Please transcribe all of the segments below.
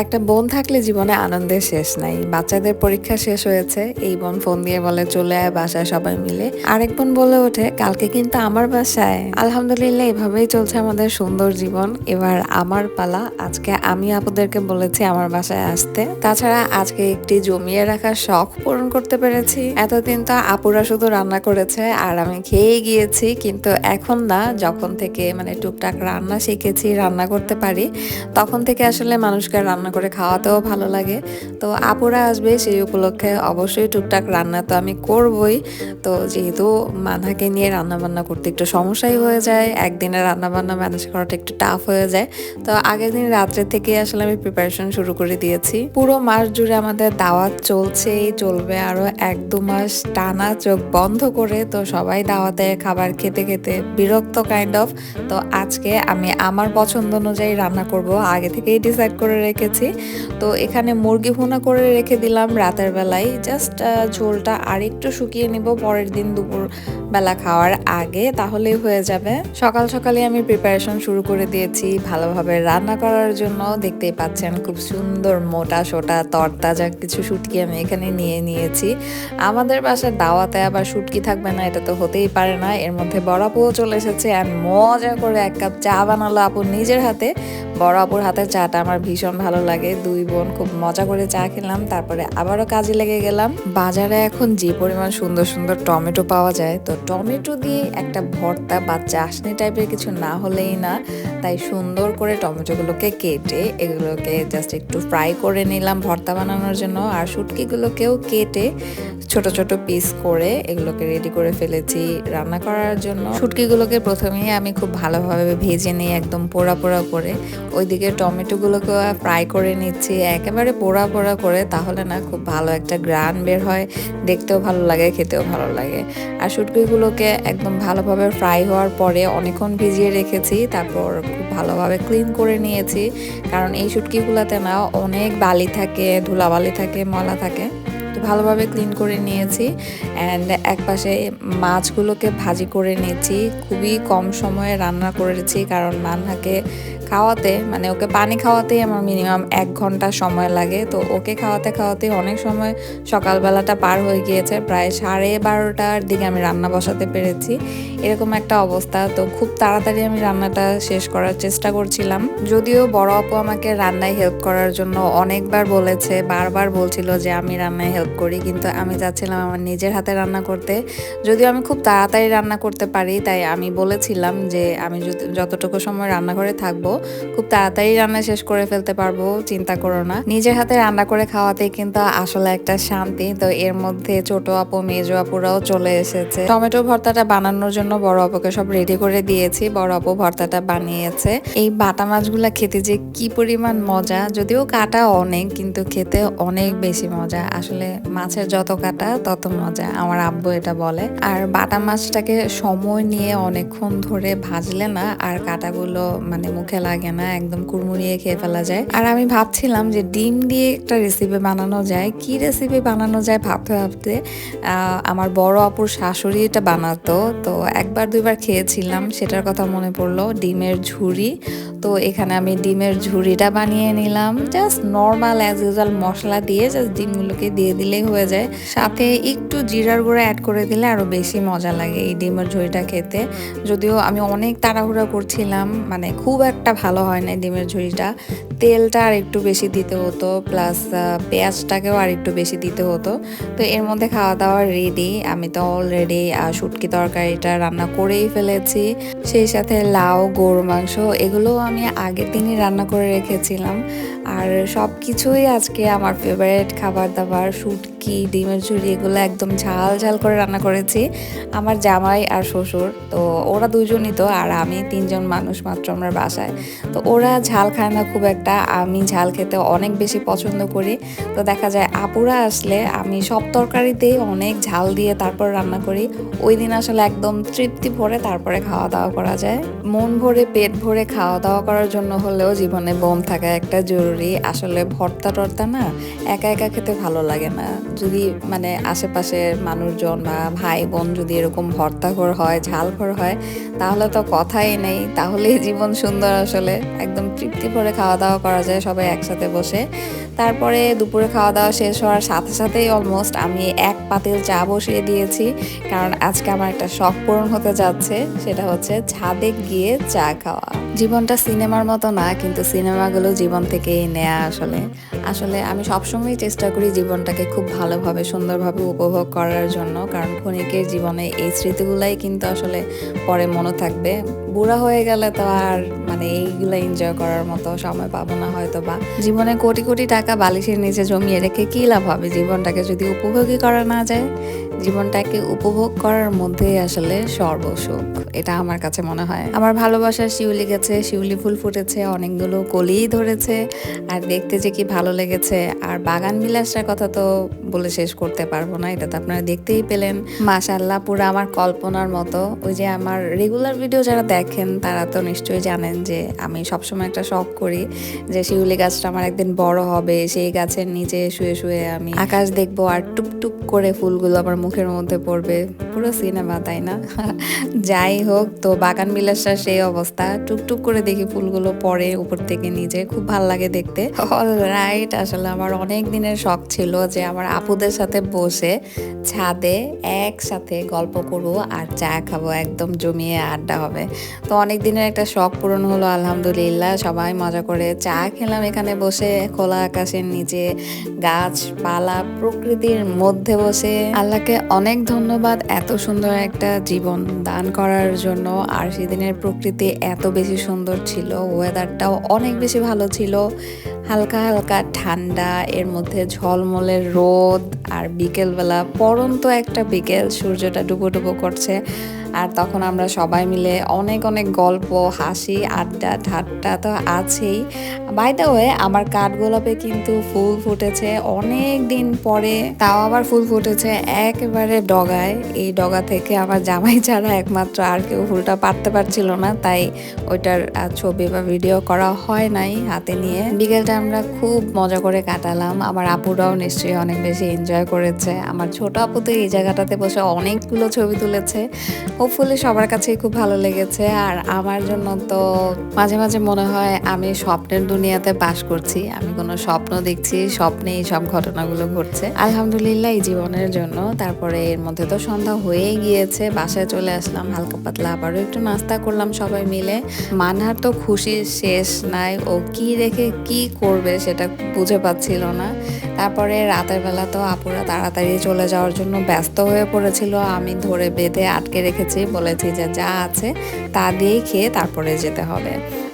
একটা বোন থাকলে জীবনে আনন্দের শেষ নাই। বাচ্চাদের পরীক্ষা শেষ হয়েছে, এই বোন ফোন দিয়ে বলে, চলে আয় বাসায় সবাই মিলে। আরেক বোন বলে ওঠে, কালকে কিন্তু আমার বাসায়। আলহামদুলিল্লাহ, এভাবেই চলছে আমাদের সুন্দর জীবন। এবার আমার পালা, আজকে আমি আপুদেরকে বলেছি আমার বাসায় আসতে। তাছাড়া আজকে একটি জমিয়ে রাখার শখ পূরণ করতে পেরেছি। এতদিন তো আপুরা শুধু রান্না করেছে আর আমি খেয়ে গিয়েছি, কিন্তু এখন না, যখন থেকে মানে টুকটাক রান্না শিখেছি, রান্না করতে পারি, তখন থেকে আসলে মানুষকে রান্না করে খাওয়াতেও ভালো লাগে। তো আপুরা আসবে সেই উপলক্ষে অবশ্যই টুকটাক রান্না তো আমি করবই। তো যেহেতু মানাকে নিয়ে রান্না বান্না করতে একটু সমস্যাই হয়ে যায়, একদিনে রান্না বান্না ম্যানেজ করাটা একটু টাফ হয়ে যায়। তো আগের দিন রাত্রে থেকে আসলে আমি প্রিপারেশন শুরু করে দিয়েছি। পুরো মাস জুড়ে আমাদের দাওয়াত চলছেই, চলবে আরও এক দু মাস টানা চোখ বন্ধ করে। তো সবাই দাওয়াতে খাবার খেতে খেতে বিরক্ত কাইন্ড অফ তো আজকে আমি আমার পছন্দ অনুযায়ী রান্না করব, আগে থেকেই ডিসাইড করে রেখেছি। তো এখানে মুরগি ভুনা করে রেখে দিলাম রাতের বেলায়। জাস্ট ঝোলটা আর একটু শুকিয়ে নিব পরের দিন দুপুর বেলা খাওয়ার আগে, তাহলেই হয়ে যাবে। সকাল সকালে আমি প্রিপারেশন শুরু করে দিয়েছি ভালোভাবে রান্না করার জন্য। দেখতেই পাচ্ছেন খুব সুন্দর মোটা সোটা তরতাজা কিছু শুটকি আমি এখানে নিয়ে নিয়েছি। আমাদের বাসায় দাওয়াতে আবার শুটকি থাকবে না, এটা তো হতেই পারে না। এর মধ্যে বড় চলে এসেছে আর মজা করে এক কাপ চা বানালো আপু নিজের হাতে। বড় আপুর হাতের চাটা আমার ভীষণ ভালো লাগে। দুই বোন খুব মজা করে চা খেলাম, তারপরে আবারও কাজে লেগে গেলাম। বাজারে এখন যে পরিমাণ সুন্দর সুন্দর টমেটো পাওয়া যায়, তো টমেটো দিয়ে একটা ভর্তা বা চাশনি টাইপের কিছু না হলেই না, তাই সুন্দর করে টমেটোগুলোকে কেটে এগুলোকে জাস্ট একটু ফ্রাই করে নিলাম ভর্তা বানানোর জন্য। আর শুটকিগুলোকেও কেটে ছোট ছোট পিস করে এগুলোকে রেডি করে ফেলেছি রান্না করার জন্য। শুটকিগুলোকে প্রথমেই আমি খুব ভালোভাবে ভেজে নিই একদম পোড়া পোড়া করে। ওইদিকে টমেটোগুলোকে ফ্রাই করে নিচ্ছি, একেবারে পোড়া পোড়া করে, তাহলে না খুব ভালো একটা গ্রান বের হয়। দেখতেও ভালো লাগে, খেতেও ভালো লাগে। আর শুটকিগুলোকে একদম ভালোভাবে ফ্রাই হওয়ার পরে অনেকক্ষণ ভিজিয়ে রেখেছি, তারপর খুব ভালোভাবে ক্লিন করে নিয়েছি। কারণ এই শুটকিগুলোতে না অনেক বালি থাকে, ধুলাবালি থাকে, ময়লা থাকে। ভালোভাবে ক্লিন করে নিয়েছি। অ্যান্ড এক পাশে মাছগুলোকে ভাজি করে নিয়েছি খুবই কম সময়ে রান্না করেছি, কারণ মান্নাকে খাওয়াতে মানে ওকে পানি খাওয়াতেই আমার মিনিমাম এক ঘণ্টা সময় লাগে। তো ওকে খাওয়াতে খাওয়াতে অনেক সময় সকালবেলাটা পার হয়ে গিয়েছে। প্রায় সাড়ে বারোটার দিকে আমি রান্না বসাতে পেরেছি। এরকম একটা অবস্থা। তো খুব তাড়াতাড়ি আমি রান্নাটা শেষ করার চেষ্টা করছিলাম। যদিও বড় আপু আমাকে রান্নায় হেল্প করার জন্য অনেকবার বলেছে, বারবার বলছিল যে আমি রান্নায় হেল্প করি, কিন্তু আমি যাচ্ছিলাম আমার নিজের হাতে রান্না করতে। যদিও আমি খুব তাড়াতাড়ি রান্না করতে পারি, তাই আমি বলেছিলাম যে আমি যতটুকু সময় রান্নাঘরে থাকব খুব তাড়াতাড়ি রান্না শেষ করে ফেলতে পারব, চিন্তা করো না। নিজের হাতে রান্না করে খাওয়াতে কিন্তু আসলে একটা শান্তি। তো এর মধ্যে ছোট আপু, মেজো আপুরাও চলে এসেছে। টমেটো ভর্তাটা বানানোর জন্য বড় আপুকে সব রেডি করে দিয়েছি। বড় আপু ভর্তাটা বানিয়েছে। এই বাটা মাছগুলা খেতে যে কি পরিমাণ মজা! যদিও কাটা অনেক, কিন্তু খেতে অনেক বেশি মজা। আসলে মাছের যত কাটা, তত মজা, আমার আব্বু এটা বলে। আর বাটা মাছটাকে সময় নিয়ে অনেকক্ষণ ধরে ভাজলে না, আর কাটাগুলো মানে মুখে লাগে না, একদম কুড়মুড়িয়ে খেয়ে ফেলা যায়। আর আমি ভাবছিলাম যে ডিম দিয়ে একটা রেসিপি বানানো যায়। কি রেসিপি বানানো যায় ভাবতে ভাবতে আমার বড় অপুর শাশুড়ি এটা বানাতো। তো একবার, দুইবার খেয়েছিলাম, সেটার কথা মনে পড়ল। ডিমের ঝুড়ি তো এখানে আমি ডিমের ঝুড়িটা বানিয়ে নিলাম। জাস্ট নর্মাল অ্যাজ ইউজাল মশলা দিয়ে জাস্ট ডিমগুলোকে দিয়ে দিলেই হয়ে যায়। সাথে একটু জিরার গুঁড়ো অ্যাড করে দিলে আরও বেশি মজা লাগে এই ডিমের ঝুড়িটা খেতে। যদিও আমি অনেক তাড়াহুড়া করছিলাম মানে খুব একটা ভালো হয় না ডিমের ঝুড়িটা। তেলটা আর একটু বেশি দিতে হতো প্লাস পেঁয়াজটাকেও আর একটু বেশি দিতে হতো। তো এর মধ্যে খাওয়া দাওয়া রেডি আমি তো অলরেডি শুটকি তরকারিটা রান্না করেই ফেলেছি। সেই সাথে লাউ গরু মাংস, এগুলো আমি আগের দিনই রান্না করে রেখেছিলাম। আর সব কিছুই আজকে আমার ফেভারিট খাবার দাবার শুটকি, ডিমের ঝুড়ি এগুলো একদম ঝাল ঝাল করে রান্না করেছি। আমার জামাই আর শ্বশুর, তো ওরা দুজনই তো, আর আমি তিনজন মানুষ মাত্র আমার বাসায়। তো ওরা ঝাল খায় না খুব একটা আমি ঝাল খেতে অনেক বেশি পছন্দ করি। তো দেখা যায় আপুরা আসলে আমি সব তরকারিতেই অনেক ঝাল দিয়ে তারপর রান্না করি। ওই দিন আসলে একদম তৃপ্তি ভরে তারপরে খাওয়া দাওয়া করা যায়। মন ভরে, পেট ভরে খাওয়া দাওয়া করার জন্য হলেও জীবনে বোম থাকা একটা জরুরি। আসলে ভর্তা টর্তা না একা একা খেতে ভালো লাগে না। যদি মানে আশেপাশের মানুষজন বা ভাই বোন যদি এরকম ভর্তা ঘর হয় ঝাল ঘর হয়, তাহলে তো কথাই নেই। তাহলেই জীবন সুন্দর আসলে। একদম তৃপ্তি ভরে খাওয়া দাওয়া দাওয়া করা যায়, সবাই একসাথে বসে। তারপরে দুপুরে খাওয়া দাওয়া শেষ হওয়ার সাথে সাথেই অলমোস্ট আমি এক পাতিল চা বসিয়ে দিয়েছি। কারণ আজকে আমার একটা শখ পূরণ হতে যাচ্ছে, সেটা হচ্ছে ছাদে গিয়ে চা খাওয়া। জীবনটা সিনেমার মতো না, কিন্তু সিনেমাগুলো জীবন থেকেই নেয়া আসলে। আসলে আমি সবসময় চেষ্টা করি জীবনটাকে খুব ভালোভাবে, সুন্দরভাবে উপভোগ করার জন্য। কারণ ক্ষণিকের জীবনে এই স্মৃতিগুলাই কিন্তু আসলে পরে মনে থাকবে। বুড়া হয়ে গেলে তো আর মানে এইগুলো এনজয় করার মতো সময় পাবো না হয়তো বা। জীবনে কোটি কোটি টাকা বালিশের নিচে জমিয়ে রেখে কী লাভ হবে? জীবনটাকে যদি উপভোগী করা না যায় জীবনটাকে উপভোগ করার মধ্যেই আসলে সর্বসুখ, এটা আমার কাছে মনে হয়। আমার ভালোবাসার শিউলি গেছে, শিউলি ফুল ফুটেছে, অনেকগুলো কলিই ধরেছে, আর দেখতে যে কি ভালো লেগেছে। আর বাগান বিলাসটার কথা তো বলে শেষ করতে পারব না, এটা তো আপনারা দেখতেই পেলেন। মাশাল্লাহ পুরো আমার কল্পনার মতো। ওই যে আমার রেগুলার ভিডিও যারা দেখেন, তারা তো নিশ্চয়ই জানেন যে আমি সবসময় একটা শখ করি যে শিউলি গাছটা আমার একদিন বড় হবে, সেই গাছের নিচে শুয়ে শুয়ে আমি আকাশ দেখব, আর টুপটুপ করে ফুলগুলো আমার মুখের মধ্যে পড়বে। পুরো সিনেমা, তাই না? যাই হোক, তো বাগান বিলাসটা সেই অবস্থা। টুকটুক করে দেখি ফুলগুলো পড়ে উপর থেকে নিচে। খুব ভালো লাগে দেখতে। অল রাইট আসলে আমার অনেক দিনের শখ ছিল যে আমার আপুদের সাথে বসে ছাদে একসাথে গল্প করব আর চা খাব। একদম জমিয়ে আড্ডা হবে। তো অনেক দিনের একটা শখ পূরণ হলো, আলহামদুলিল্লাহ। সবাই মজা করে চা খেলাম এখানে বসে। খোলা আকাশের নিচে গাছপালা প্রকৃতির মধ্যে বসে। আল্লাহকে অনেক ধন্যবাদ এত সুন্দর একটা জীবন দান করার জন্য। আর সেদিনের প্রকৃতি এত বেশি সুন্দর ছিল ওয়েদারটাও অনেক বেশি ভালো ছিল। হালকা হালকা ঠান্ডা, এর মধ্যে ঝলমলের রোদ, আর বিকেলবেলা পরন্ত একটা বিকেল, সূর্যটা ডুবো ডুবো করছে। আর তখন আমরা সবাই মিলে অনেক অনেক গল্প, হাসি, আড্ডা, ঠাট্টা তো আছেই। বাই দ্য ওয়ে আমার কাঠগোলাপে কিন্তু ফুল ফুটেছে। অনেক দিন পরে তাও আবার ফুল ফুটেছে একেবারে ডগায়। এই ডগা থেকে আমার জামাই ছাড়া একমাত্র আর কেউ ফুলটা পারতে পারছিল না, তাই ওইটার ছবি বা ভিডিও করা হয় নাই হাতে নিয়ে। বিকেলটা আমরা খুব মজা করে কাটালাম। আমার আপুরাও নিশ্চয়ই অনেক বেশি এনজয় করেছে। আমার ছোট আপু তো এই জায়গাটাতে বসে অনেকগুলো ছবি তুলেছে। হোপফুলি সবার কাছেই খুব ভালো লেগেছে আর আমার জন্য তো মাঝে মাঝে মনে হয় আমি স্বপ্নের দুনিয়াতে বাস করছি। আমি কোনো স্বপ্ন দেখছি, স্বপ্নেই সব ঘটনাগুলো ঘটছে। আলহামদুলিল্লাহ এই জীবনের জন্য। তারপরে এর মধ্যে তো সন্ধ্যা হয়েই গিয়েছে, বাসায় চলে আসলাম, হালকা পাতলা আবারও একটু নাস্তা করলাম সবাই মিলে। মানহার তো খুশির শেষ নাই, ও কি রেখে কি করবে সেটা বুঝে পাচ্ছিল না। তারপরে রাতের বেলা তো আপুরা তাড়াতাড়ি চলে যাওয়ার জন্য ব্যস্ত হয়ে পড়েছিল। আমি ধরে বেঁধে আটকে রেখেছি, বলেছি যে যা আছে তা দিয়েই খেয়ে তারপরে যেতে হবে।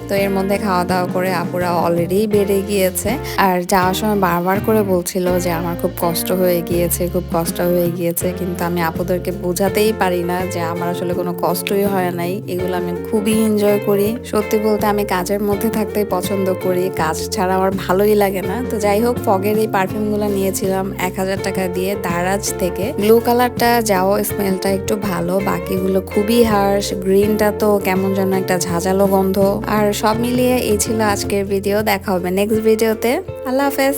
তো এর মধ্যে খাওয়া দাওয়া করে আপুরা অলরেডি বেড়ে গিয়েছে। আর যাওয়ার সময় বারবার করে বলছিল যে আমার খুব কষ্ট হয়ে গিয়েছে, খুব কষ্ট হয়ে গিয়েছে, কিন্তু আমি আপুদেরকে বোঝাতেই পারি না যে আমার আসলে কোনো কষ্টই হয় নাই। এগুলো আমি খুবই এনজয় করি। সত্যি বলতে আমি কাজের মধ্যে থাকতেই পছন্দ করি। কাজ ছাড়া আমার ভালোই লাগে না। তো যাই হোক, ফগের এই পারফিউমগুলো নিয়েছিলাম এক হাজার টাকা দিয়ে দারাজ থেকে। ব্লু কালারটা যাও স্মেলটা একটু ভালো। বাকিগুলো খুবই হার্শ গ্রিনটা তো কেমন যেন একটা ঝাঁঝালো গন্ধ। আর সব মিলিয়ে এই ছিল আজকের ভিডিও দেখা হবে নেক্সট ভিডিওতে আল্লাহ হাফেজ।